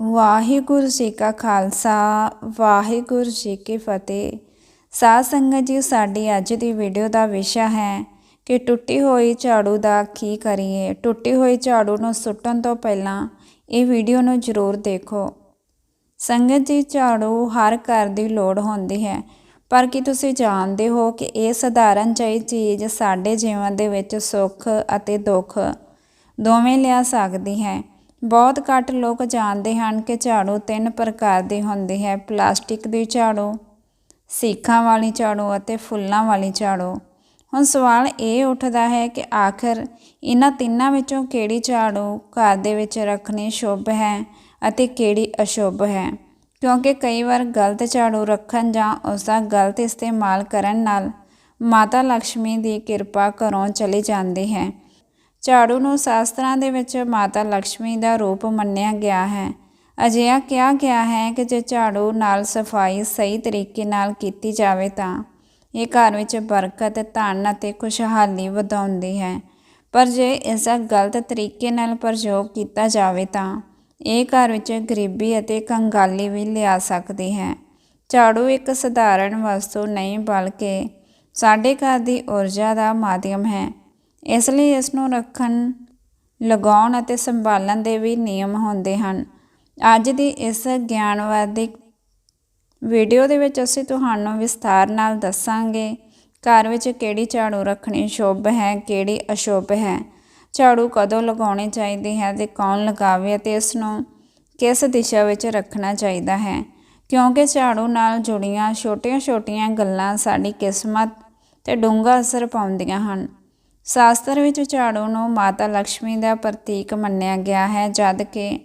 ਵਾਹਿਗੁਰੂ ਜੀ ਕਾ ਖਾਲਸਾ, ਵਾਹਿਗੁਰੂ ਜੀ ਕੀ ਫਤਿਹ। ਸਾਧ ਸੰਗਤ ਜੀ, ਸਾਡੀ ਅੱਜ ਦੀ ਵੀਡੀਓ ਦਾ ਵਿਸ਼ਾ ਹੈ ਕਿ ਟੁੱਟੀ ਹੋਈ ਝਾੜੂ ਦਾ ਕੀ ਕਰੀਏ। ਟੁੱਟੀ ਹੋਈ ਝਾੜੂ ਨੂੰ ਸੁੱਟਣ ਤੋਂ ਪਹਿਲਾਂ ਇਹ ਵੀਡੀਓ ਨੂੰ ਜ਼ਰੂਰ ਦੇਖੋ। ਸੰਗਤ ਜੀ, ਝਾੜੂ ਹਰ ਘਰ ਦੀ ਲੋੜ ਹੁੰਦੀ ਹੈ। ਪਰ ਕੀ ਤੁਸੀਂ ਜਾਣਦੇ ਹੋ ਕਿ ਇਹ ਸਧਾਰਨ ਜਿਹੀ ਚੀਜ਼ ਸਾਡੇ ਜੀਵਨ ਦੇ ਵਿੱਚ ਸੁੱਖ ਅਤੇ ਦੁੱਖ ਦੋਵੇਂ ਲਿਆ ਸਕਦੀ ਹੈ? ਬਹੁਤ ਘੱਟ ਲੋਕ ਜਾਣਦੇ ਹਨ ਕਿ ਝਾੜੂ ਤਿੰਨ ਪ੍ਰਕਾਰ ਦੀ ਹੁੰਦੀ ਹੈ, ਪਲਾਸਟਿਕ ਦੀ ਝਾੜੂ, ਸੀਖਾਂ ਵਾਲੀ ਝਾੜੂ ਅਤੇ ਫੁੱਲਾਂ ਵਾਲੀ ਝਾੜੂ। ਹੁਣ ਸਵਾਲ ਇਹ ਉੱਠਦਾ ਹੈ ਕਿ ਆਖਰ ਇਹਨਾਂ ਤਿੰਨਾਂ ਵਿੱਚੋਂ ਕਿਹੜੀ ਝਾੜੂ ਘਰ ਦੇ ਵਿੱਚ ਰੱਖਣੀ ਸ਼ੁਭ ਹੈ ਅਤੇ ਕਿਹੜੀ ਅਸ਼ੁਭ ਹੈ? ਕਿਉਂਕਿ ਕਈ ਵਾਰ ਗਲਤ ਝਾੜੂ ਰੱਖਣ ਜਾਂ ਉਸ ਦਾ ਗਲਤ ਇਸਤੇਮਾਲ ਕਰਨ ਨਾਲ ਮਾਤਾ ਲక్ష్ਮੀ ਦੀ ਕਿਰਪਾ ਘਰੋਂ ਚਲੀ ਜਾਂਦੀ ਹੈ। ਝਾੜੂ ਨੂੰ ਸ਼ਾਸਤਰਾਂ ਦੇ ਵਿੱਚ ਮਾਤਾ ਲక్ష్ਮੀ ਦਾ ਰੂਪ ਮੰਨਿਆ ਗਿਆ ਹੈ। ਅਜਿਹਾ ਕਿਹਾ ਗਿਆ ਹੈ ਕਿ ਜੇ ਝਾੜੂ ਨਾਲ ਸਫ਼ਾਈ ਸਹੀ ਤਰੀਕੇ ਨਾਲ ਕੀਤੀ ਜਾਵੇ ਤਾਂ ਇਹ ਘਰ ਵਿੱਚ ਬਰਕਤ, ਧਨ ਅਤੇ ਖੁਸ਼ਹਾਲੀ ਵਧਾਉਂਦੀ ਹੈ। ਪਰ ਜੇ ਇਸ ਦਾ ਗਲਤ ਤਰੀਕੇ ਨਾਲ ਪ੍ਰਯੋਗ ਕੀਤਾ ਜਾਵੇ ਤਾਂ ਇਹ ਘਰ ਵਿੱਚ ਗਰੀਬੀ ਅਤੇ ਕੰਗਾਲੀ ਵੀ ਲਿਆ ਸਕਦੀ ਹੈ। ਝਾੜੂ ਇੱਕ ਸਧਾਰਨ ਵਸਤੂ ਨਹੀਂ, ਬਲਕਿ ਸਾਡੇ ਘਰ ਦੀ ਊਰਜਾ ਦਾ ਮਾਧਿਅਮ ਹੈ। ਇਸ ਲਈ ਇਸ ਨੂੰ ਰੱਖਣ, ਲਗਾਉਣ ਅਤੇ ਸੰਭਾਲਣ ਦੇ ਵੀ ਨਿਯਮ ਹੁੰਦੇ ਹਨ। ਅੱਜ ਦੀ ਇਸ ਗਿਆਨਵਾਦੀ ਵੀਡੀਓ ਦੇ ਵਿੱਚ ਅਸੀਂ ਤੁਹਾਨੂੰ ਵਿਸਥਾਰ ਨਾਲ ਦੱਸਾਂਗੇ, ਘਰ ਵਿੱਚ ਕਿਹੜੀ ਝਾੜੂ ਰੱਖਣੀ ਸ਼ੁਭ ਹੈ, ਕਿਹੜੀ ਅਸ਼ੁਭ ਹੈ, ਝਾੜੂ ਕਦੋਂ ਲਗਾਉਣੀ ਚਾਹੀਦੀ ਹੈ ਤੇ ਕੌਣ ਲਗਾਵੇ ਅਤੇ ਇਸ ਨੂੰ ਕਿਸ ਦਿਸ਼ਾ ਵਿੱਚ ਰੱਖਣਾ ਚਾਹੀਦਾ ਹੈ। ਕਿਉਂਕਿ ਝਾੜੂ ਨਾਲ ਜੁੜੀਆਂ ਛੋਟੀਆਂ-ਛੋਟੀਆਂ ਗੱਲਾਂ ਸਾਡੀ ਕਿਸਮਤ ਤੇ ਡੂੰਘਾ ਅਸਰ ਪਾਉਂਦੀਆਂ ਹਨ। ਸ਼ਾਸਤਰ ਵਿੱਚ ਝਾੜੂ ਨੂੰ ਮਾਤਾ ਲక్ష్ਮੀ ਦਾ ਪ੍ਰਤੀਕ ਮੰਨਿਆ ਗਿਆ ਹੈ, ਜਦ ਕਿ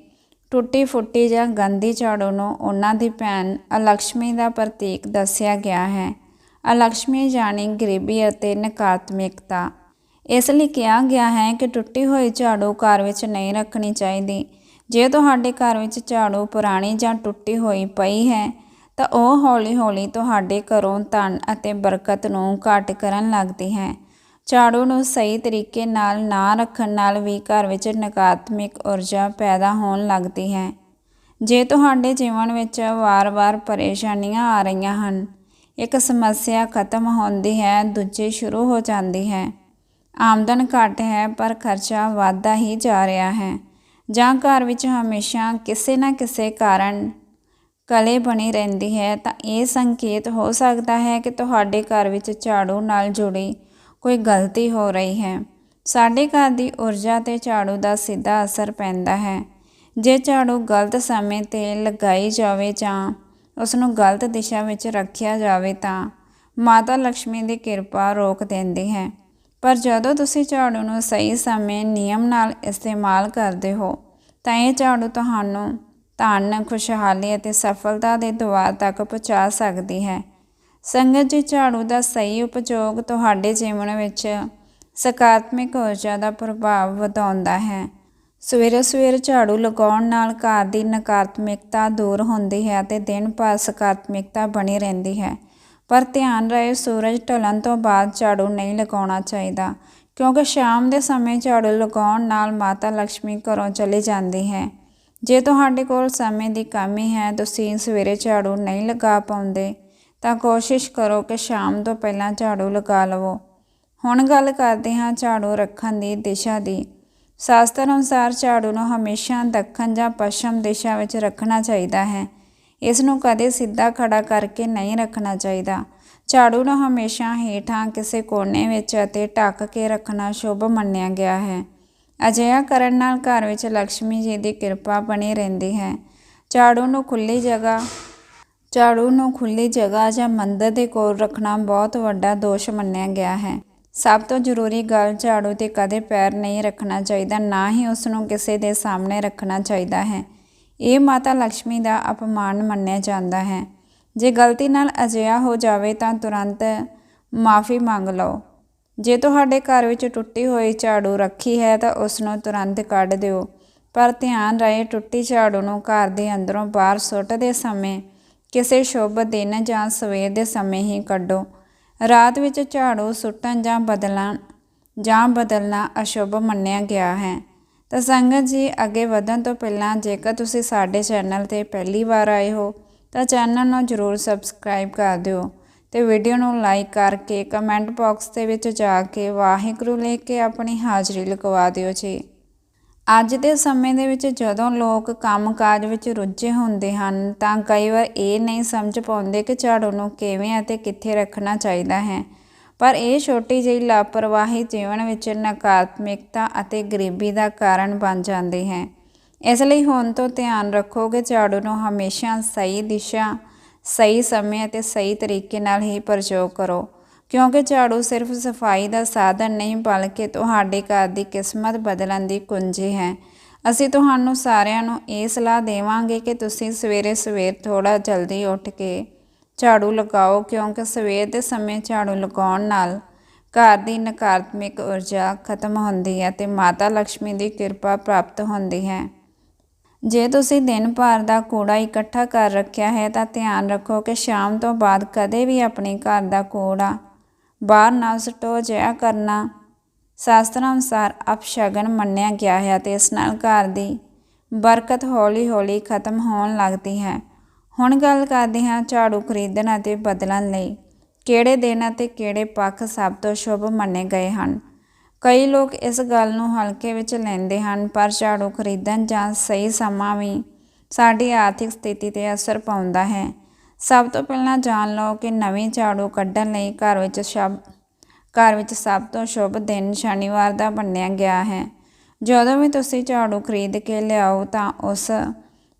ਟੁੱਟੀ ਫੁੱਟੀ ਜਾਂ ਗੰਦੀ ਝਾੜੂ ਨੂੰ ਉਹਨਾਂ ਦੀ ਭੈਣ ਅਲਕਸ਼ਮੀ ਦਾ ਪ੍ਰਤੀਕ ਦੱਸਿਆ ਗਿਆ ਹੈ। ਅਲਕਸ਼ਮੀ ਜਾਣੀ ਗਰੀਬੀ ਅਤੇ ਨਕਾਰਾਤਮਕਤਾ ਇਸ ਲਈ ਕਿਹਾ ਗਿਆ ਹੈ ਕਿ ਟੁੱਟੀ ਹੋਈ ਝਾੜੂ ਘਰ ਵਿੱਚ ਨਹੀਂ ਰੱਖਣੀ ਚਾਹੀਦੀ। ਜੇ ਤੁਹਾਡੇ ਘਰ ਵਿੱਚ ਝਾੜੂ ਪੁਰਾਣੀ ਜਾਂ ਟੁੱਟੀ ਹੋਈ ਪਈ ਹੈ, ਤਾਂ ਉਹ ਹੌਲੀ-ਹੌਲੀ ਤੁਹਾਡੇ ਘਰੋਂ ਧਨ ਅਤੇ ਬਰਕਤ ਨੂੰ ਘਟ ਕਰਨ ਲੱਗਦੀ ਹੈ। ਝਾੜੂ ਨੂੰ ਸਹੀ ਤਰੀਕੇ ਨਾਲ ਨਾ ਰੱਖਣ ਨਾਲ ਵੀ ਘਰ ਵਿੱਚ ਨਕਾਰਾਤਮਕ ਊਰਜਾ ਪੈਦਾ ਹੋਣ ਲੱਗਦੀ ਹੈ। ਜੇ ਤੁਹਾਡੇ ਜੀਵਨ ਵਿੱਚ ਵਾਰ-ਵਾਰ ਪਰੇਸ਼ਾਨੀਆਂ ਆ ਰਹੀਆਂ ਹਨ, ਇੱਕ ਸਮੱਸਿਆ ਖਤਮ ਹੁੰਦੀ ਹੈ, ਦੂਜੀ ਸ਼ੁਰੂ ਹੋ ਜਾਂਦੀ ਹੈ। ਆਮਦਨ ਘੱਟ ਹੈ, ਪਰ ਖਰਚਾ ਵਧਦਾ ਹੀ ਜਾ ਰਿਹਾ ਹੈ। ਜਾਂ ਘਰ ਵਿੱਚ ਹਮੇਸ਼ਾ ਕਿਸੇ ਨਾ ਕਿਸੇ ਕਾਰਨ ਕਲੇ ਬਣੀ ਰਹਿੰਦੀ ਹੈ, ਤਾਂ ਇਹ ਸੰਕੇਤ ਹੋ ਸਕਦਾ ਹੈ ਕਿ ਤੁਹਾਡੇ ਘਰ ਵਿੱਚ ਝਾੜੂ ਨਾਲ ਜੁੜੀ ਕੋਈ ਗਲਤੀ ਹੋ ਰਹੀ ਹੈ। ਸਾਡੇ ਘਰ ਦੀ ਊਰਜਾ ਤੇ ਝਾੜੂ ਦਾ ਸਿੱਧਾ ਅਸਰ ਪੈਂਦਾ ਹੈ। ਜੇ ਝਾੜੂ ਗਲਤ ਸਮੇਂ ਤੇ ਲਗਾਈ ਜਾਵੇ ਜਾਂ ਉਸ ਨੂੰ ਗਲਤ ਦਿਸ਼ਾ ਵਿੱਚ ਰੱਖਿਆ ਜਾਵੇ ਤਾਂ ਮਾਤਾ ਲక్ష్ਮੀ ਦੀ ਕਿਰਪਾ ਰੋਕ ਦਿੰਦੀ ਹੈ। ਪਰ ਜਦੋਂ ਤੁਸੀਂ ਝਾੜੂ ਨੂੰ ਸਹੀ ਸਮੇਂ ਨਿਯਮ ਨਾਲ ਇਸਤੇਮਾਲ ਕਰਦੇ ਹੋ, ਤਾਂ ਇਹ ਝਾੜੂ ਤੁਹਾਨੂੰ ਧਨ, ਖੁਸ਼ਹਾਲੀ ਅਤੇ ਸਫਲਤਾ ਦੇ ਦੁਆਰ ਤੱਕ ਪਹੁੰਚਾ ਸਕਦੀ ਹੈ। ਸੰਗਤ ਜੀ, ਝਾੜੂ ਦਾ ਸਹੀ ਉਪਯੋਗ ਤੁਹਾਡੇ ਜੀਵਨ ਵਿੱਚ ਸਕਾਰਾਤਮਕ ਊਰਜਾ ਦਾ ਪ੍ਰਭਾਵ ਵਧਾਉਂਦਾ ਹੈ। ਸਵੇਰੇ ਸਵੇਰ ਝਾੜੂ ਲਗਾਉਣ ਨਾਲ ਘਰ ਦੀ ਨਕਾਰਾਤਮਕਤਾ ਦੂਰ ਹੁੰਦੀ ਹੈ ਅਤੇ ਦਿਨ ਭਰ ਸਕਾਰਾਤਮਕਤਾ ਬਣੀ ਰਹਿੰਦੀ ਹੈ। ਪਰ ਧਿਆਨ ਰਹੇ ਸੂਰਜ ਢਲਣ ਤੋਂ ਬਾਅਦ ਝਾੜੂ ਨਹੀਂ ਲਗਾਉਣਾ ਚਾਹੀਦਾ, ਕਿਉਂਕਿ ਸ਼ਾਮ ਦੇ ਸਮੇਂ ਝਾੜੂ ਲਗਾਉਣ ਨਾਲ ਮਾਤਾ ਲక్ష్ਮੀ ਘਰੋਂ ਚਲੀ ਜਾਂਦੀ ਹੈ। ਜੇ ਤੁਹਾਡੇ ਕੋਲ ਸਮੇਂ ਦੀ ਕਮੀ ਹੈ, ਤੁਸੀਂ ਸਵੇਰੇ ਝਾੜੂ ਨਹੀਂ ਲਗਾ ਪਾਉਂਦੇ। ਤਾਂ ਕੋਸ਼ਿਸ਼ ਕਰੋ ਕਿ ਸ਼ਾਮ ਤੋਂ ਪਹਿਲਾਂ ਝਾੜੂ ਲਗਾ ਲਵੋ। ਹੁਣ ਗੱਲ ਕਰਦੇ ਹਾਂ ਝਾੜੂ ਰੱਖਣ ਦੀ ਦਿਸ਼ਾ ਦੀ। ਸ਼ਾਸਤਰ ਅਨੁਸਾਰ ਝਾੜੂ ਨੂੰ ਹਮੇਸ਼ਾ ਦੱਖਣ ਜਾਂ ਪੱਛਮ ਦਿਸ਼ਾ ਵਿੱਚ ਰੱਖਣਾ ਚਾਹੀਦਾ ਹੈ। ਇਸ ਨੂੰ ਕਦੇ ਸਿੱਧਾ ਖੜਾ ਕਰਕੇ ਨਹੀਂ ਰੱਖਣਾ ਚਾਹੀਦਾ। ਝਾੜੂ ਨੂੰ ਹਮੇਸ਼ਾ ਹੇਠਾਂ ਕਿਸੇ ਕੋਨੇ ਵਿੱਚ ਅਤੇ ਢੱਕ ਕੇ ਰੱਖਣਾ ਸ਼ੁਭ ਮੰਨਿਆ ਗਿਆ ਹੈ। ਅਜਿਹਾ ਕਰਨ ਨਾਲ ਘਰ ਵਿੱਚ ਲక్ష్ਮੀ ਜੀ ਦੀ ਕਿਰਪਾ ਬਣੀ ਰਹਿੰਦੀ ਹੈ। ਝਾੜੂ ਨੂੰ ਖੁੱਲੀ ਜਗ੍ਹਾ ਝਾੜੂ ਨੂੰ ਖੁੱਲੀ ਜਗ੍ਹਾ ਜਾਂ ਮੰਦਰ ਦੇ ਕੋਲ ਰੱਖਣਾ ਬਹੁਤ ਵੱਡਾ ਦੋਸ਼ ਮੰਨਿਆ ਗਿਆ ਹੈ। ਸਭ ਤੋਂ ਜ਼ਰੂਰੀ ਗੱਲ ਝਾੜੂ ਤੇ ਕਦੇ ਪੈਰ ਨਹੀਂ ਰੱਖਣਾ ਚਾਹੀਦਾ, ਨਾ ਹੀ ਉਸ ਨੂੰ ਕਿਸੇ ਦੇ ਸਾਹਮਣੇ ਰੱਖਣਾ ਚਾਹੀਦਾ ਹੈ। ਇਹ ਮਾਤਾ ਲక్ష్ਮੀ ਦਾ ਅਪਮਾਨ ਮੰਨਿਆ ਜਾਂਦਾ ਹੈ। ਜੇ ਗਲਤੀ ਨਾਲ ਅਜਿਹਾ ਹੋ ਜਾਵੇ ਤਾਂ ਤੁਰੰਤ ਮਾਫੀ ਮੰਗ ਲਓ। ਜੇ ਤੁਹਾਡੇ ਘਰ ਵਿੱਚ ਟੁੱਟੀ ਹੋਈ ਝਾੜੂ ਰੱਖੀ ਹੈ ਤਾਂ ਉਸ ਨੂੰ ਤੁਰੰਤ ਕੱਢ ਦਿਓ। ਪਰ ਧਿਆਨ ਰਹੇ ਟੁੱਟੀ ਝਾੜੂ ਨੂੰ ਘਰ ਦੇ ਅੰਦਰੋਂ ਬਾਹਰ ਸੁੱਟਦੇ ਸਮੇਂ ਕਿਸੇ ਸ਼ੁਭ ਦਿਨ ਜਾਂ ਸਵੇਰ ਦੇ ਸਮੇਂ ਹੀ ਕੱਢੋ। ਰਾਤ ਵਿੱਚ ਝਾੜੂ, ਸੁੱਟਣ ਜਾਂ ਬਦਲਣ, ਜਾਂ ਬਦਲਣਾ ਅਸ਼ੁਭ ਮੰਨਿਆ ਗਿਆ ਹੈ। ਤਾਂ ਸੰਗਤ ਜੀ, ਅੱਗੇ ਵਧਣ ਤੋਂ ਪਹਿਲਾਂ ਜੇਕਰ ਤੁਸੀਂ ਸਾਡੇ ਚੈਨਲ ਤੇ ਪਹਿਲੀ ਵਾਰ ਆਏ ਹੋ, ਤਾਂ ਚੈਨਲ ਨੂੰ ਜਰੂਰ ਸਬਸਕ੍ਰਾਈਬ ਕਰ ਦਿਓ ਤੇ ਵੀਡੀਓ ਨੂੰ ਲਾਈਕ ਕਰਕੇ ਕਮੈਂਟ ਬਾਕਸ ਦੇ ਵਿੱਚ ਜਾ ਕੇ ਵਾਹਿਗੁਰੂ ਲੈ ਕੇ ਆਪਣੀ ਹਾਜ਼ਰੀ ਲਗਵਾ ਦਿਓ ਜੀ। ਅੱਜ ਦੇ ਸਮੇਂ ਦੇ ਵਿੱਚ ਜਦੋਂ ਲੋਕ ਕੰਮਕਾਜ ਵਿੱਚ ਰੁੱਝੇ ਹੁੰਦੇ ਹਨ, ਤਾਂ ਕਈ ਵਾਰ ਇਹ ਨਹੀਂ ਸਮਝ ਪਾਉਂਦੇ ਕਿ ਝਾੜੂ ਨੂੰ ਕਿਵੇਂ ਅਤੇ ਕਿੱਥੇ ਰੱਖਣਾ ਚਾਹੀਦਾ ਹੈ। ਪਰ ਇਹ ਛੋਟੀ ਜਿਹੀ ਲਾਪਰਵਾਹੀ ਜੀਵਨ ਵਿੱਚ ਨਕਾਰਾਤਮਕਤਾ ਅਤੇ ਗਰੀਬੀ ਦਾ ਕਾਰਨ ਬਣ ਜਾਂਦੀ ਹੈ। ਇਸ ਲਈ ਹੁਣ ਤੋਂ ਧਿਆਨ ਰੱਖੋ ਕਿ ਝਾੜੂ ਨੂੰ ਹਮੇਸ਼ਾ ਸਹੀ ਦਿਸ਼ਾ, ਸਹੀ ਸਮੇਂ ਅਤੇ ਸਹੀ ਤਰੀਕੇ ਨਾਲ ਹੀ ਪ੍ਰਯੋਗ ਕਰੋ। ਕਿਉਂਕਿ ਝਾੜੂ ਸਿਰਫ ਸਫ਼ਾਈ ਦਾ ਸਾਧਨ ਨਹੀਂ, ਬਲਕਿ ਤੁਹਾਡੇ ਘਰ ਦੀ ਕਿਸਮਤ ਬਦਲਣ ਦੀ ਕੁੰਜੀ ਹੈ। ਅਸੀਂ ਤੁਹਾਨੂੰ ਸਾਰਿਆਂ ਨੂੰ ਇਹ ਸਲਾਹ ਦੇਵਾਂਗੇ ਕਿ ਤੁਸੀਂ ਸਵੇਰੇ ਸਵੇਰ ਥੋੜਾ ਜਲਦੀ ਉੱਠ ਕੇ ਝਾੜੂ ਲਗਾਓ, ਕਿਉਂਕਿ ਸਵੇਰ ਦੇ ਸਮੇਂ ਝਾੜੂ ਲਗਾਉਣ ਨਾਲ ਘਰ ਦੀ ਨਕਾਰਾਤਮਕ ਊਰਜਾ ਖਤਮ ਹੁੰਦੀ ਹੈ ਤੇ ਮਾਤਾ ਲక్ష్ਮੀ ਦੀ ਕਿਰਪਾ ਪ੍ਰਾਪਤ ਹੁੰਦੀ ਹੈ। ਜੇ ਤੁਸੀਂ ਦਿਨ ਭਰ ਦਾ ਕੂੜਾ ਇਕੱਠਾ ਕਰ ਰੱਖਿਆ ਹੈ, ਤਾਂ ਧਿਆਨ ਰੱਖੋ ਕਿ ਸ਼ਾਮ ਤੋਂ ਬਾਅਦ ਕਦੇ ਵੀ ਆਪਣੇ ਘਰ ਦਾ ਕੂੜਾ ਬਾਹਰ ਨਾ ਸਟੋ ਜਿਆ ਕਰਨਾ। ਸ਼ਾਸਤਰਾਂ ਅਨੁਸਾਰ ਅਪਸ਼ਗਨ ਮੰਨਿਆ ਗਿਆ ਹੈ ਅਤੇ ਇਸ ਨਾਲ ਘਰ ਦੀ ਬਰਕਤ ਹੌਲੀ-ਹੌਲੀ ਖਤਮ ਹੋਣ ਲੱਗਦੀ ਹੈ। ਹੁਣ ਗੱਲ ਕਰਦੇ ਹਾਂ ਝਾੜੂ ਖਰੀਦਣ ਅਤੇ ਬਦਲਣ ਲਈ। ਕਿਹੜੇ ਦਿਨ ਅਤੇ ਕਿਹੜੇ ਪੱਖ ਸਭ ਤੋਂ ਸ਼ੁਭ ਮੰਨੇ ਗਏ ਹਨ? ਕਈ ਲੋਕ ਇਸ ਗੱਲ ਨੂੰ ਹਲਕੇ ਵਿੱਚ ਲੈਂਦੇ ਹਨ, ਪਰ ਝਾੜੂ ਖਰੀਦਣ ਜਾਂ ਸਹੀ ਸਮਾਂ ਵੀ ਸਾਡੀ ਆਰਥਿਕ ਸਥਿਤੀ ਤੇ ਅਸਰ ਪਾਉਂਦਾ ਹੈ। ਸਭ ਤੋਂ ਪਹਿਲਾਂ ਜਾਣ ਲਓ ਕਿ ਨਵੀਂ ਝਾੜੂ ਕੱਢਣ ਲਈ ਘਰ ਵਿੱਚ ਸ਼ਬ, ਘਰ ਵਿੱਚ ਸਭ ਤੋਂ ਸ਼ੁਭ ਦਿਨ ਸ਼ਨੀਵਾਰ ਦਾ ਮੰਨਿਆ ਗਿਆ ਹੈ। ਜਦੋਂ ਵੀ ਤੁਸੀਂ ਝਾੜੂ ਖਰੀਦ ਕੇ ਲਿਆਓ ਤਾਂ ਉਸ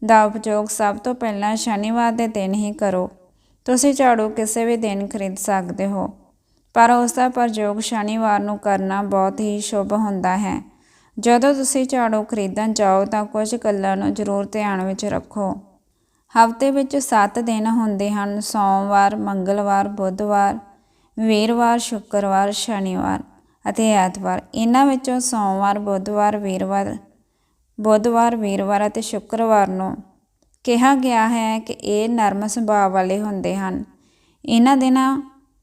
ਦਾ ਉਪਯੋਗ ਸਭ ਤੋਂ ਪਹਿਲਾਂ ਸ਼ਨੀਵਾਰ ਦੇ ਦਿਨ ਹੀ ਕਰੋ। ਤੁਸੀਂ ਝਾੜੂ ਕਿਸੇ ਵੀ ਦਿਨ ਖਰੀਦ ਸਕਦੇ ਹੋ, ਪਰ ਉਸ ਦਾ ਪ੍ਰਯੋਗ ਸ਼ਨੀਵਾਰ ਨੂੰ ਕਰਨਾ ਬਹੁਤ ਹੀ ਸ਼ੁਭ ਹੁੰਦਾ ਹੈ। ਜਦੋਂ ਤੁਸੀਂ ਝਾੜੂ ਖਰੀਦਣ ਜਾਓ ਤਾਂ ਕੁਝ ਗੱਲਾਂ ਨੂੰ ਜ਼ਰੂਰ ਧਿਆਨ ਵਿੱਚ ਰੱਖੋ। ਹਫ਼ਤੇ ਵਿੱਚ 7 ਦਿਨ ਹੁੰਦੇ ਹਨ। ਸੋਮਵਾਰ, ਮੰਗਲਵਾਰ, ਬੁੱਧਵਾਰ, ਵੀਰਵਾਰ, ਸ਼ੁੱਕਰਵਾਰ, ਸ਼ਨੀਵਾਰ ਅਤੇ ਐਤਵਾਰ। ਇਹਨਾਂ ਵਿੱਚੋਂ ਸੋਮਵਾਰ, ਬੁੱਧਵਾਰ, ਵੀਰਵਾਰ ਬੁੱਧਵਾਰ, ਵੀਰਵਾਰ ਅਤੇ ਸ਼ੁੱਕਰਵਾਰ ਨੂੰ ਕਿਹਾ ਗਿਆ ਹੈ ਕਿ ਇਹ ਨਰਮ ਸੁਭਾਅ ਵਾਲੇ ਹੁੰਦੇ ਹਨ। ਇਹਨਾਂ ਦਿਨਾਂ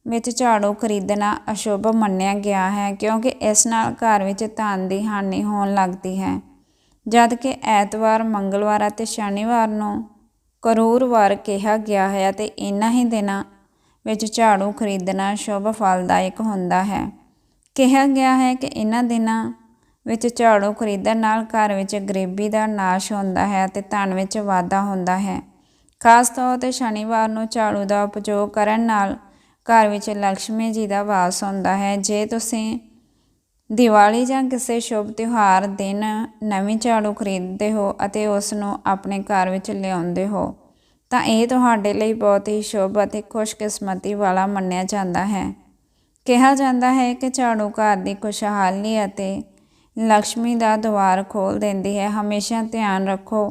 ਵਿੱਚ ਝਾੜੂ ਖਰੀਦਣਾ ਅਸ਼ੁਭ ਮੰਨਿਆ ਗਿਆ ਹੈ ਕਿਉਂਕਿ ਇਸ ਨਾਲ ਘਰ ਵਿੱਚ ਧਨ ਦੀ ਹਾਨੀ ਹੋਣ ਲੱਗਦੀ ਹੈ। ਜਦ ਕਿ ਐਤਵਾਰ, ਮੰਗਲਵਾਰ ਅਤੇ ਸ਼ਨੀਵਾਰ ਨੂੰ ਕਰੂਰਵਾਰ ਕਿਹਾ ਗਿਆ ਹੈ ਅਤੇ ਇਨ੍ਹਾਂ ਹੀ ਦਿਨਾਂ ਵਿੱਚ ਝਾੜੂ ਖਰੀਦਣਾ ਸ਼ੁਭ ਫਲਦਾਇਕ ਹੁੰਦਾ ਹੈ। ਕਿਹਾ ਗਿਆ ਹੈ ਕਿ ਇਨ੍ਹਾਂ ਦਿਨਾਂ ਵਿੱਚ ਝਾੜੂ ਖਰੀਦਣ ਨਾਲ ਘਰ ਵਿੱਚ ਗਰੀਬੀ ਦਾ ਨਾਸ਼ ਹੁੰਦਾ ਹੈ ਅਤੇ ਧਨ ਵਿੱਚ ਵਾਧਾ ਹੁੰਦਾ ਹੈ। ਖਾਸ ਤੌਰ ਤੇ ਸ਼ਨੀਵਾਰ ਨੂੰ ਝਾੜੂ ਦਾ ਉਪਯੋਗ ਕਰਨ ਨਾਲ ਘਰ ਵਿੱਚ ਲక్ష్ਮੀ ਜੀ ਦਾ ਵਾਸ ਹੁੰਦਾ ਹੈ। ਜੇ ਤੁਸੀਂ ਦੀਵਾਲੀ ਜਾਂ ਕਿਸੇ ਸ਼ੁਭ ਤਿਉਹਾਰ ਦਿਨ ਨਵੀਂ ਝਾੜੂ ਖਰੀਦਦੇ ਹੋ ਅਤੇ ਉਸ ਨੂੰ ਆਪਣੇ ਘਰ ਵਿੱਚ ਲਿਆਉਂਦੇ ਹੋ, ਤਾਂ ਇਹ ਤੁਹਾਡੇ ਲਈ ਬਹੁਤ ਹੀ ਸ਼ੁਭ ਅਤੇ ਖੁਸ਼ਕਿਸਮਤੀ ਵਾਲਾ ਮੰਨਿਆ ਜਾਂਦਾ ਹੈ। ਕਿਹਾ ਜਾਂਦਾ ਹੈ ਕਿ ਝਾੜੂ ਘਰ ਦੀ ਖੁਸ਼ਹਾਲੀ ਅਤੇ ਲక్ష్ਮੀ ਦਾ ਦਵਾਰ ਖੋਲ ਦਿੰਦੀ ਹੈ। ਹਮੇਸ਼ਾ ਧਿਆਨ ਰੱਖੋ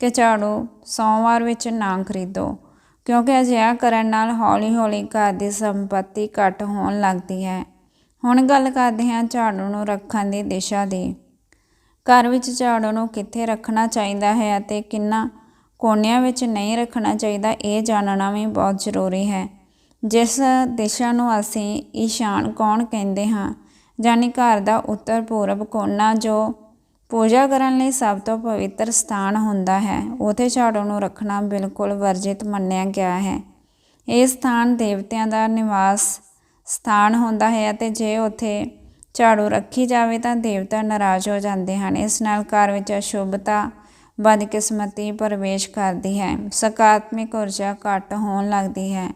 ਕਿ ਝਾੜੂ ਸੋਮਵਾਰ ਵਿੱਚ ਨਾ ਖਰੀਦੋ, ਕਿਉਂਕਿ ਅਜਿਹਾ ਕਰਨ ਨਾਲ ਹੌਲੀ-ਹੌਲੀ ਘਰ ਦੀ ਸੰਪਤੀ ਘਟ ਹੋਣ ਲੱਗਦੀ ਹੈ। ਹੁਣ ਗੱਲ ਕਰਦੇ ਹਾਂ ਝਾੜੂ ਨੂੰ ਰੱਖਣ ਦੀ ਦਿਸ਼ਾ ਦੀ। ਘਰ ਵਿੱਚ ਝਾੜੂ ਨੂੰ ਕਿੱਥੇ ਰੱਖਣਾ ਚਾਹੀਦਾ ਹੈ ਅਤੇ ਕਿੰਨਾ ਕੋਨਿਆਂ ਵਿੱਚ ਨਹੀਂ ਰੱਖਣਾ ਚਾਹੀਦਾ, ਇਹ ਜਾਣਨਾ ਵੀ ਬਹੁਤ ਜ਼ਰੂਰੀ ਹੈ। ਜਿਸ ਦਿਸ਼ਾ ਨੂੰ ਅਸੀਂ ਈਸ਼ਾਨ ਕੋਣ ਕਹਿੰਦੇ ਹਾਂ? ਯਾਨੀ ਘਰ ਦਾ ਉੱਤਰ ਪੂਰਬ ਕੋਨਾ ਜੋ ਪੂਜਾ ਕਰਨ ਲਈ ਸਭ ਤੋਂ ਪਵਿੱਤਰ ਸਥਾਨ ਹੁੰਦਾ ਹੈ, ਉਥੇ ਝਾੜੂ ਨੂੰ ਰੱਖਣਾ ਬਿਲਕੁਲ ਵਰਜਿਤ ਮੰਨਿਆ ਗਿਆ ਹੈ। ਇਹ ਸਥਾਨ ਦੇਵਤਿਆਂ ਦਾ ਨਿਵਾਸ ਸਥਾਨ ਹੁੰਦਾ ਹੈ ਅਤੇ ਜੇ ਉੱਥੇ ਝਾੜੂ ਰੱਖੀ ਜਾਵੇ ਤਾਂ ਦੇਵਤਾ ਨਾਰਾਜ਼ ਹੋ ਜਾਂਦੇ ਹਨ। ਇਸ ਨਾਲ ਘਰ ਵਿੱਚ ਅਸ਼ੁਭਤਾ, ਬਦਕਿਸਮਤੀ ਪ੍ਰਵੇਸ਼ ਕਰਦੀ ਹੈ। ਸਕਾਰਾਤਮਕ ਊਰਜਾ ਘੱਟ ਹੋਣ ਲੱਗਦੀ ਹੈ।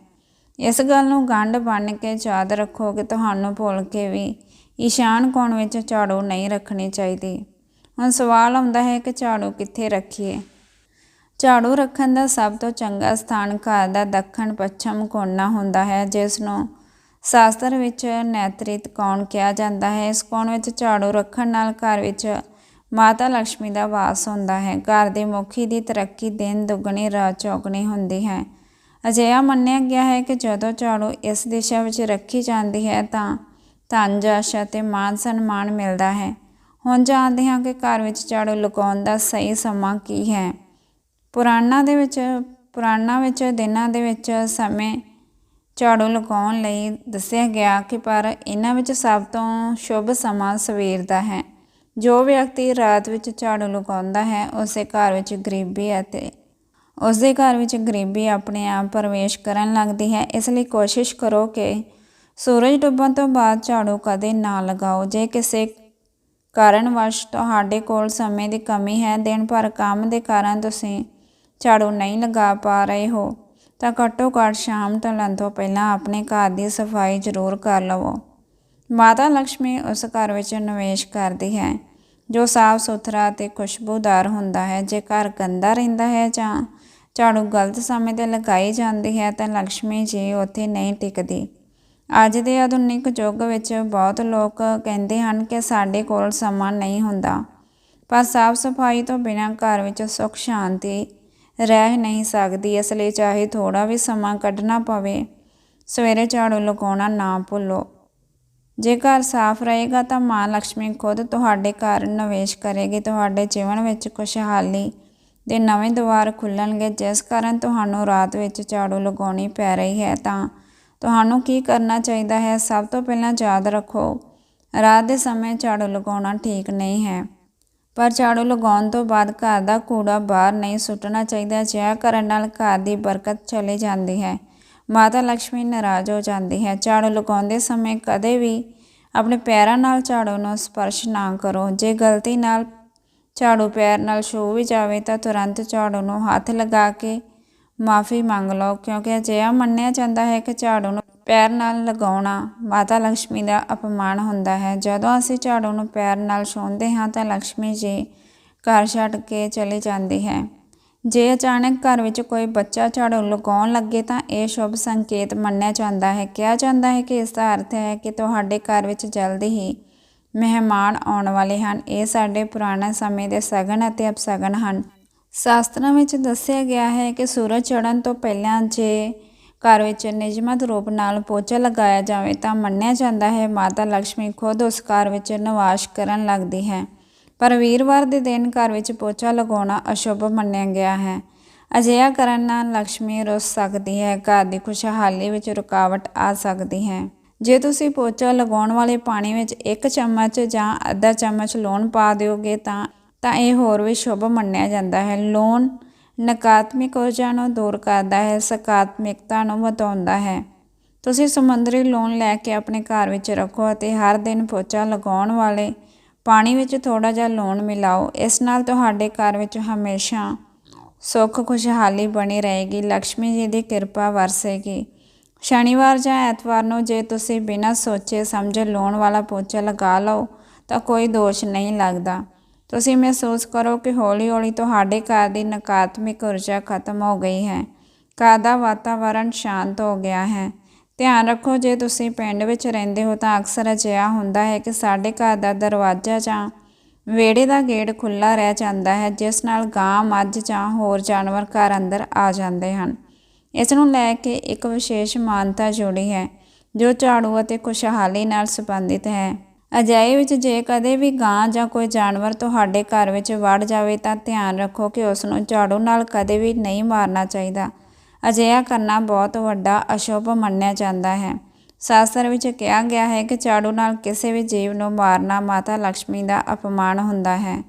ਇਸ ਗੱਲ ਨੂੰ ਗੰਢ ਬਣ ਕੇ ਯਾਦ ਰੱਖੋ ਕਿ ਤੁਹਾਨੂੰ ਭੁੱਲ ਕੇ ਵੀ ਈਸ਼ਾਨ ਕੋਣ ਵਿੱਚ ਝਾੜੂ ਨਹੀਂ ਰੱਖਣੀ ਚਾਹੀਦੀ। ਹੁਣ ਸਵਾਲ ਆਉਂਦਾ ਹੈ ਕਿ ਝਾੜੂ ਕਿੱਥੇ ਰੱਖੀਏ? ਝਾੜੂ ਰੱਖਣ ਦਾ ਸਭ ਤੋਂ ਚੰਗਾ ਸਥਾਨ ਘਰ ਦਾ ਦੱਖਣ ਪੱਛਮ ਕੋਨਾ ਹੁੰਦਾ ਹੈ, ਜਿਸ ਨੂੰ ਸ਼ਾਸਤਰ ਵਿੱਚ ਨੈਤ੍ਰਿਤ ਕੌਣ ਕਿਹਾ ਜਾਂਦਾ ਹੈ? ਇਸ ਕੌਣ ਵਿੱਚ ਝਾੜੂ ਰੱਖਣ ਨਾਲ ਘਰ ਵਿੱਚ ਮਾਤਾ ਲక్ష్ਮੀ ਦਾ ਵਾਸ ਹੁੰਦਾ ਹੈ। ਘਰ ਦੇ ਮੁਖੀ ਦੀ ਤਰੱਕੀ ਦਿਨ ਦੁੱਗਣੀ, ਰਾਤ ਚੌਗਣੀ ਹੁੰਦੀ ਹੈ। ਅਜਿਹਾ ਮੰਨਿਆ ਗਿਆ ਹੈ ਕਿ ਜਦੋਂ ਝਾੜੂ ਇਸ ਦਿਸ਼ਾ ਵਿੱਚ ਰੱਖੀ ਜਾਂਦੀ ਹੈ ਤਾਂ ਧਨ ਜਸ਼ ਅਤੇ ਮਾਨ ਸਨਮਾਨ ਮਿਲਦਾ ਹੈ। ਹੁਣ ਜਾਣਦੇ ਹਾਂ ਕਿ ਘਰ ਵਿੱਚ ਝਾੜੂ ਲਗਾਉਣ ਦਾ ਸਹੀ ਸਮਾਂ ਕੀ ਹੈ। ਪੁਰਾਣਾ ਦੇ ਵਿੱਚ, ਪੁਰਾਣਾ ਵਿੱਚ, ਦਿਨਾਂ ਦੇ ਵਿੱਚ, ਸਮੇਂ ਝਾੜੂ ਲਗਾਉਣ ਲਈ ਦੱਸਿਆ ਗਿਆ ਕਿ ਪਰ ਇਹਨਾਂ ਵਿੱਚ ਸਭ ਤੋਂ ਸ਼ੁਭ ਸਮਾਂ ਸਵੇਰ ਦਾ ਹੈ। ਜੋ ਵਿਅਕਤੀ ਰਾਤ ਵਿੱਚ ਝਾੜੂ ਲਗਾਉਂਦਾ ਹੈ, ਉਸੇ ਘਰ ਵਿੱਚ ਗਰੀਬੀ ਅਤੇ ਉਸਦੇ ਘਰ ਵਿੱਚ ਗਰੀਬੀ ਆਪਣੇ ਆਪ ਪ੍ਰਵੇਸ਼ ਕਰਨ ਲੱਗਦੀ ਹੈ। ਇਸ ਲਈ ਕੋਸ਼ਿਸ਼ ਕਰੋ ਕਿ ਸੂਰਜ ਡੁੱਬਣ ਤੋਂ ਬਾਅਦ ਝਾੜੂ ਕਦੇ ਨਾ ਲਗਾਓ। ਜੇ ਕਿਸੇ ਕਾਰਨਵਸ਼ ਤੁਹਾਡੇ ਕੋਲ ਸਮੇਂ ਦੀ ਕਮੀ ਹੈ, ਦਿਨ ਭਰ ਕੰਮ ਦੇ ਕਾਰਨ ਤੁਸੀਂ ਝਾੜੂ ਨਹੀਂ ਲਗਾ ਪਾ ਰਹੇ ਹੋ ਤਾਂ ਘੱਟੋ ਘੱਟ ਸ਼ਾਮ ਢਲਣ ਤੋਂ ਪਹਿਲਾਂ ਆਪਣੇ ਘਰ ਦੀ ਸਫ਼ਾਈ ਜ਼ਰੂਰ ਕਰ ਲਵੋ। ਮਾਤਾ ਲక్ష్ਮੀ ਉਸ ਘਰ ਵਿੱਚ ਨਿਵੇਸ਼ ਕਰਦੀ ਹੈ, ਜੋ ਸਾਫ਼ ਸੁਥਰਾ ਤੇ ਖੁਸ਼ਬੂਦਾਰ ਹੁੰਦਾ ਹੈ। ਜੇ ਘਰ ਗੰਦਾ ਰਹਿੰਦਾ ਹੈ ਜਾਂ ਝਾੜੂ ਗਲਤ ਸਮੇਂ ਤੇ ਲਗਾਈ ਜਾਂਦੀ ਹੈ, ਤਾਂ ਲక్ష్ਮੀ ਜੀ ਉੱਥੇ ਨਹੀਂ ਟਿਕਦੀ। ਅੱਜ ਦੇ ਆਧੁਨਿਕ ਯੁੱਗ ਵਿੱਚ ਬਹੁਤ ਲੋਕ ਕਹਿੰਦੇ ਹਨ ਕਿ ਸਾਡੇ ਕੋਲ ਸਮਾਂ ਨਹੀਂ ਹੁੰਦਾ, ਪਰ ਸਾਫ਼ ਸਫ਼ਾਈ ਤੋਂ ਬਿਨਾਂ ਘਰ ਵਿੱਚ ਸੁੱਖ, ਸ਼ਾਂਤੀ ਰਹਿ ਨਹੀਂ ਸਕਦੀ, ਇਸ ਲਈ ਚਾਹੇ ਥੋੜਾ ਵੀ ਸਮਾਂ ਕੱਢਣਾ ਪਵੇ, ਸਵੇਰੇ ਝਾੜੂ ਲਗਾਉਣਾ ਨਾ ਭੁੱਲੋ। ਜੇ ਘਰ ਸਾਫ਼ ਰਹੇਗਾ ਤਾਂ ਮਾਂ ਲక్ష్ਮੀ ਖੁਦ ਤੁਹਾਡੇ ਘਰ ਨਿਵੇਸ਼ ਕਰੇਗੀ, ਤੁਹਾਡੇ ਜੀਵਨ ਵਿੱਚ ਖੁਸ਼ਹਾਲੀ ਦੇ ਨਵੇਂ ਦੁਆਰ ਖੁੱਲਣਗੇ। ਜਿਸ ਕਾਰਨ ਤੁਹਾਨੂੰ ਰਾਤ ਵਿੱਚ ਝਾੜੂ ਲਗਾਉਣੀ ਪੈ ਰਹੀ ਹੈ, ਤਾਂ ਤੁਹਾਨੂੰ ਕੀ ਕਰਨਾ ਚਾਹੀਦਾ ਹੈ? ਸਭ ਤੋਂ ਪਹਿਲਾਂ ਯਾਦ ਰੱਖੋ, ਰਾਤ ਦੇ ਸਮੇਂ ਝਾੜੂ ਲਗਾਉਣਾ ਠੀਕ ਨਹੀਂ ਹੈ। ਪਰ ਝਾੜੂ ਲਗਾਉਣ ਤੋਂ ਬਾਅਦ ਘਰ ਦਾ ਕੂੜਾ ਬਾਹਰ ਨਹੀਂ ਸੁੱਟਣਾ ਚਾਹੀਦਾ, ਅਜਿਹਾ ਕਰਨ ਨਾਲ ਘਰ ਦੀ ਬਰਕਤ ਚਲੀ ਜਾਂਦੀ ਹੈ। ਮਾਤਾ ਲక్ష్ਮੀ ਨਾਰਾਜ਼ ਹੋ ਜਾਂਦੀ ਹੈ। ਝਾੜੂ ਲਗਾਉਂਦੇ ਸਮੇਂ ਕਦੇ ਵੀ ਆਪਣੇ ਪੈਰਾਂ ਨਾਲ ਝਾੜੂ ਨੂੰ ਸਪਰਸ਼ ਨਾ ਕਰੋ। ਜੇ ਗਲਤੀ ਨਾਲ ਝਾੜੂ ਪੈਰ ਨਾਲ ਛੂ ਵੀ ਜਾਵੇ ਤਾਂ ਤੁਰੰਤ ਝਾੜੂ ਨੂੰ ਹੱਥ ਲਗਾ ਕੇ ਮਾਫੀ ਮੰਗ ਲਓ, ਕਿਉਂਕਿ ਅਜਿਹਾ ਮੰਨਿਆ ਜਾਂਦਾ ਹੈ ਕਿ ਝਾੜੂ ਨੂੰ ਪੈਰ ਨਾਲ ਲਗਾਉਣਾ ਮਾਤਾ ਲక్ష్ਮੀ ਦਾ ਅਪਮਾਨ ਹੁੰਦਾ ਹੈ। ਜਦੋਂ ਅਸੀਂ ਝਾੜੂ ਨੂੰ ਪੈਰ ਨਾਲ ਛੋਂਦੇ ਹਾਂ ਤਾਂ ਲక్ష్ਮੀ ਜੀ ਘਰ ਛੱਡ ਕੇ ਚਲੇ ਜਾਂਦੀ ਹੈ। ਜੇ ਅਚਾਨਕ ਘਰ ਵਿੱਚ ਕੋਈ ਬੱਚਾ ਝਾੜੂ ਲਗਾਉਣ ਲੱਗੇ ਤਾਂ ਇਹ ਸ਼ੁਭ ਸੰਕੇਤ ਮੰਨਿਆ ਜਾਂਦਾ ਹੈ। ਕਿਹਾ ਜਾਂਦਾ ਹੈ ਕਿ ਇਸ ਦਾ ਅਰਥ ਹੈ ਕਿ ਤੁਹਾਡੇ ਘਰ ਵਿੱਚ ਜਲਦੀ ਹੀ ਮਹਿਮਾਨ ਆਉਣ ਵਾਲੇ ਹਨ। ਇਹ ਸਾਡੇ ਪੁਰਾਣੇ ਸਮੇਂ ਦੇ ਸਗਨ ਅਤੇ ਅਪਸਗਨ ਹਨ। ਸ਼ਾਸਤਰਾਂ ਵਿੱਚ ਦੱਸਿਆ ਗਿਆ ਹੈ ਕਿ ਸੂਰਜ ਚੜ੍ਹਨ ਤੋਂ ਪਹਿਲਾਂ ਜੇ ਘਰ ਵਿੱਚ ਨਿਯਮਤ ਰੂਪ ਨਾਲ ਪੋਚਾ ਲਗਾਇਆ ਜਾਵੇ ਤਾਂ ਮੰਨਿਆ ਜਾਂਦਾ ਹੈ, ਮਾਤਾ ਲక్ష్ਮੀ ਖੁਦ ਉਸ ਘਰ ਵਿੱਚ ਨਿਵਾਸ ਕਰਨ ਲੱਗਦੀ ਹੈ। ਪਰ ਵੀਰਵਾਰ ਦੇ ਦਿਨ ਘਰ ਵਿੱਚ ਪੋਚਾ ਲਗਾਉਣਾ ਅਸ਼ੁਭ ਮੰਨਿਆ ਗਿਆ ਹੈ। ਅਜਿਹਾ ਕਰਨ ਨਾਲ ਲక్ష్ਮੀ ਰੁੱਸ ਸਕਦੀ ਹੈ, ਘਰ ਦੀ ਖੁਸ਼ਹਾਲੀ ਵਿੱਚ ਰੁਕਾਵਟ ਆ ਸਕਦੀ ਹੈ। ਜੇ ਤੁਸੀਂ ਪੋਚਾ ਲਗਾਉਣ ਵਾਲੇ ਪਾਣੀ ਵਿੱਚ ਇੱਕ ਚਮਚ ਜਾਂ ਅੱਧਾ ਚਮਚ ਲੂਣ ਪਾ ਦਿਓਗੇ ਤਾਂ ਤਾਂ ਇਹ ਹੋਰ ਵੀ ਸ਼ੁਭ ਮੰਨਿਆ ਜਾਂਦਾ ਹੈ। ਲੂਣ ਨਕਾਰਾਤਮਕ ਊਰਜਾ ਨੂੰ ਦੂਰ ਕਰਦਾ ਹੈ, ਸਕਾਰਾਤਮਕਤਾ ਨੂੰ ਵਧਾਉਂਦਾ ਹੈ। ਤੁਸੀਂ ਸਮੁੰਦਰੀ ਲੂਣ ਲੈ ਕੇ ਆਪਣੇ ਘਰ ਵਿੱਚ ਰੱਖੋ ਅਤੇ ਹਰ ਦਿਨ ਪੋਚਾ ਲਗਾਉਣ ਵਾਲੇ ਪਾਣੀ ਵਿੱਚ ਥੋੜਾ ਜਿਹਾ ਲੂਣ ਮਿਲਾਓ। ਇਸ ਨਾਲ ਤੁਹਾਡੇ ਘਰ ਵਿੱਚ ਹਮੇਸ਼ਾ ਸੁੱਖ, ਖੁਸ਼ਹਾਲੀ ਬਣੀ ਰਹੇਗੀ। ਲక్ష్ਮੀ ਜੀ ਦੀ ਕਿਰਪਾ ਵਰਸੇਗੀ। ਸ਼ਨੀਵਾਰ ਜਾਂ ਐਤਵਾਰ ਨੂੰ ਜੇ ਤੁਸੀਂ ਬਿਨਾਂ ਸੋਚੇ ਸਮਝੇ ਲੂਣ ਵਾਲਾ ਪੋਚਾ ਲਗਾ ਲਓ, ਤਾਂ ਕੋਈ ਦੋਸ਼ ਨਹੀਂ ਲੱਗਦਾ। ਤੁਸੀਂ ਮਹਿਸੂਸ ਕਰੋ ਕਿ ਹੌਲੀ-ਹੌਲੀ ਤੁਹਾਡੇ ਘਰ ਦੀ ਨਕਾਰਾਤਮਕ ਊਰਜਾ ਖਤਮ ਹੋ ਗਈ ਹੈ। ਘਰ ਦਾ ਵਾਤਾਵਰਣ ਸ਼ਾਂਤ ਹੋ ਗਿਆ ਹੈ। ਧਿਆਨ ਰੱਖੋ, ਜੇ ਤੁਸੀਂ ਪਿੰਡ ਵਿੱਚ ਰਹਿੰਦੇ ਹੋ ਤਾਂ ਅਕਸਰ ਅਜਿਹਾ ਹੁੰਦਾ ਹੈ ਕਿ ਸਾਡੇ ਘਰ ਦਾ ਦਰਵਾਜ਼ਾ ਜਾਂ ਵਿਹੜੇ ਦਾ ਗੇਟ ਖੁੱਲਾ ਰਹਿ ਜਾਂਦਾ ਹੈ, ਜਿਸ ਨਾਲ ਗਾਂ, ਮੱਝ ਜਾਂ ਹੋਰ ਜਾਨਵਰ ਘਰ ਅੰਦਰ ਆ ਜਾਂਦੇ ਹਨ। ਇਸ ਨੂੰ ਲੈ ਕੇ ਇੱਕ ਵਿਸ਼ੇਸ਼ ਮਾਨਤਾ ਜੁੜੀ ਹੈ, ਜੋ ਝਾੜੂ ਅਤੇ ਖੁਸ਼ਹਾਲੀ ਨਾਲ ਸੰਬੰਧਿਤ ਹੈ। ਅਜਾਈ ਵਿੱਚ ਜੇ ਕਦੇ ਵੀ ਗਾਂ ਜਾਂ ਕੋਈ ਜਾਨਵਰ ਤੁਹਾਡੇ ਘਰ ਵਿੱਚ ਵੜ ਜਾਵੇ ਤਾਂ ਧਿਆਨ ਰੱਖੋ ਕਿ ਉਸ ਨੂੰ ਝਾੜੂ ਨਾਲ ਕਦੇ ਵੀ ਨਹੀਂ ਮਾਰਨਾ ਚਾਹੀਦਾ। ਅਜਿਹਾ ਕਰਨਾ ਬਹੁਤ ਵੱਡਾ ਅਸ਼ੁਭ ਮੰਨਿਆ ਜਾਂਦਾ ਹੈ। ਸ਼ਾਸਤਰ ਵਿੱਚ ਕਿਹਾ ਗਿਆ ਹੈ ਕਿ ਝਾੜੂ ਨਾਲ ਕਿਸੇ ਵੀ ਜੀਵ ਨੂੰ ਮਾਰਨਾ ਮਾਤਾ ਲక్ష్ਮੀ ਦਾ ਅਪਮਾਨ ਹੁੰਦਾ ਹੈ।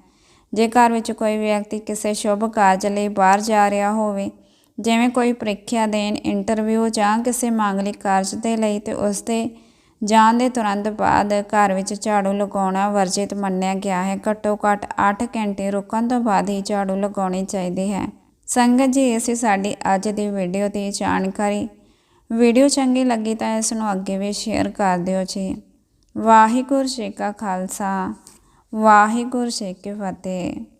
ਜੇ ਘਰ ਵਿੱਚ ਕੋਈ ਵਿਅਕਤੀ ਕਿਸੇ ਸ਼ੁਭ ਕਾਰਜ ਲਈ ਬਾਹਰ ਜਾ ਰਿਹਾ ਹੋਵੇ, ਜਿਵੇਂ ਕੋਈ ਪ੍ਰੀਖਿਆ ਦੇਣ, ਇੰਟਰਵਿਊ ਜਾਂ ਕਿਸੇ ਮਾਂਗਲਿਕ ਕਾਰਜ ਦੇ ਲਈ ਤੇ ਉਸ ਦੇ ਜਾਣ ਦੇ ਤੁਰੰਤ ਬਾਅਦ ਘਰ ਵਿੱਚ ਝਾੜੂ ਲਗਾਉਣਾ ਵਰਜਿਤ ਮੰਨਿਆ ਗਿਆ ਹੈ। ਘੱਟੋ ਘੱਟ 8 ਘੰਟੇ ਰੁਕਣ ਤੋਂ ਬਾਅਦ ਹੀ ਝਾੜੂ ਲਗਾਉਣੀ ਚਾਹੀਦੀ ਹੈ। ਸੰਗਤ ਜੀ ਇਹ ਸੀ ਸਾਡੀ ਅੱਜ ਦੀ ਵੀਡੀਓ ਦੀ ਜਾਣਕਾਰੀ। ਵੀਡੀਓ ਚੰਗੀ ਲੱਗੀ ਤਾਂ ਇਸ ਨੂੰ ਅੱਗੇ ਵੀ ਸ਼ੇਅਰ ਕਰ ਦਿਓ ਜੀ। ਵਾਹਿਗੁਰੂ ਜੀ ਕਾ ਖਾਲਸਾ। ਵਾਹਿਗੁਰੂ ਜੀ ਕੀ ਫਤਿਹ।